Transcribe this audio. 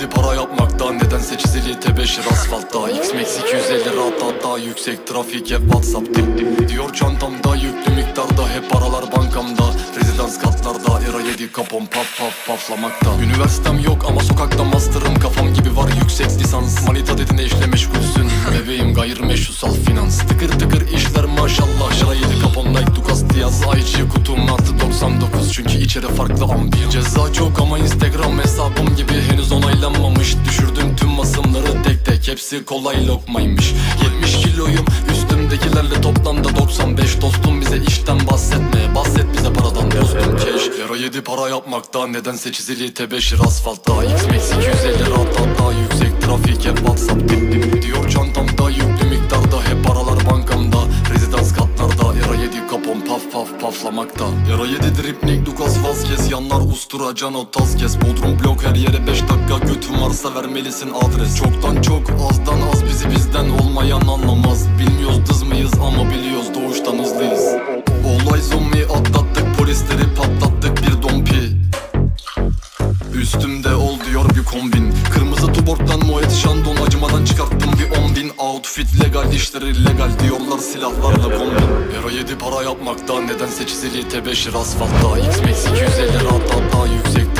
7 para yapmakta nedense çizili tebeşir asfaltta. X-Max 250 rahat hatta yüksek trafik hep Whatsapp'ta. Diyor çantamda yüklü miktarda hep paralar bankamda. Rezidans katlarda era 7 kapon paf paf paflamakta. Üniversitem yok ama sokakta master'ım kafam gibi var yüksek lisans. Manita dedin işle meşgulsün. Bebeğim gayrimeşrusal finans. Tıkır tıkır işler maşallah. Şara 7 kapon içeri farklı ambiyans Ceza çok ama instagram hesabım gibi henüz onaylanmamış. Düşürdüm tüm masımları tek tek hepsi kolay lokmaymış. 70 kiloyum üstümdekilerle toplamda 95 Dostum bize işten bahsetme bahset bize paradan dostum. Keş Yara 7 para yapmakta nedense çizili tebeşir asfaltta. X-Max 250 rahat hatta yüksek trafik hep Whatsapp paflamakta Era 7 dripnik Lucas Vazquez Yanlar ustura Cano Tazkes Bodrum blok her yere 5 dakika Götün varsa vermelisin adres. Çoktan çok azdan az bizi bizden olmayan anlamaz. Bilmiyoruz dız mıyız ama biliyoruz doğuştan hızlıyız. Olay zombi atlattık polisleri patlattık bir dompi. Üstümde ol diyor bir kombin Kırmızı tuborgdan Moet Chandon Acımadan çıkarttım bir on bin. Outfit legal işleri illegal diyorlar silahlarla kombin. Euro 7 para yapmakta nedense çizili tebeşir asfaltta X-Max 250 rahat hatta yüksek trafik hep Whatsapp